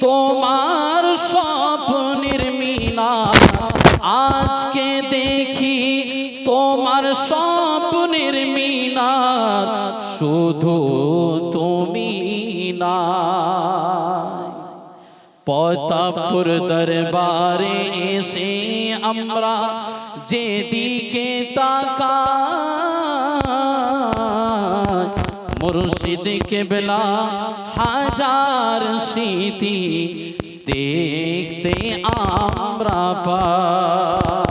তোমার স্বপ্নের মিনা। আজকে দেখি তোমার স্বপ্নের মিনার শুধু তুমি না পতাপুর দরবারে এসে আমরা যেদিকে তাকাই মুর্শিদ কেবলা হাজার স্মৃতি দেখতে আমরা পাই।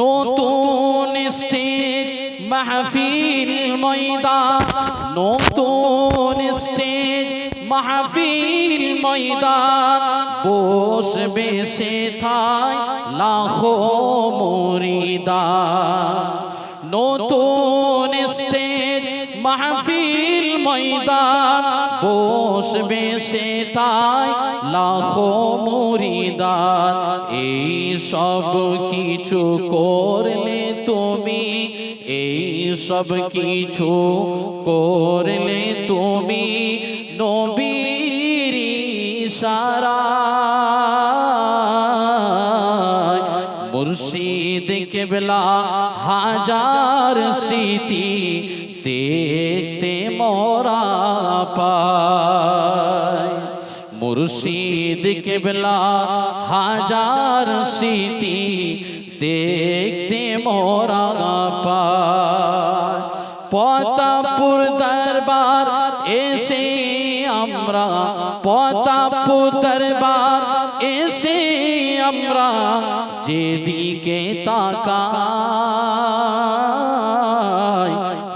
নতুন স্টেজ মাহফিল ময়দান, নতুন স্টেজ মাহফিল ময়দান, বসবে সে থাই লাখো মুরিদান নতুন স্টেজ মাহফিল ময়দান বসবে সে তাই লাখো মুরিদান। এই সব কিছু করলে তুমি, এই সব কিছু করলে তুমি নবীর ইশারায়। মুর্শিদ কেবলা হাজার স্মৃতি দেখতে মোরা পায়। মুর্শিদ কেবলা হাজার স্মৃতি দেখতে মোরা পায়। পতাপুর দরবার এসে আমরা, পতাপুর দরবার এসে আমরা যেদিকে তাকাই,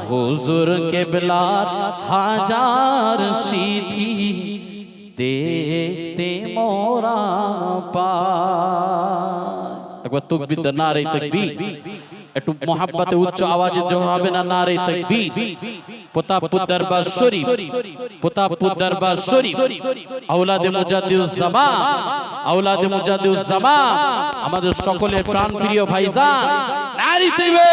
হুজুর কেবলার হাজার সিথি দেখতে মোরা পায় একবার তকবির দা নারে তকবীর। একটু মহাব্বতে উচ্চ আওয়াজে জোর হবে না নারে তকবীর। প্রতাপপুর দরবার শরীফ প্রতাপপুর দরবার শরীফ, আওলাদে মুজাদ্দিউজ জামান আওলাদে মুজাদ্দিউজ জামান আমাদের সকলের প্রাণপ্রিয় ভাইজান, নারী তৈবে।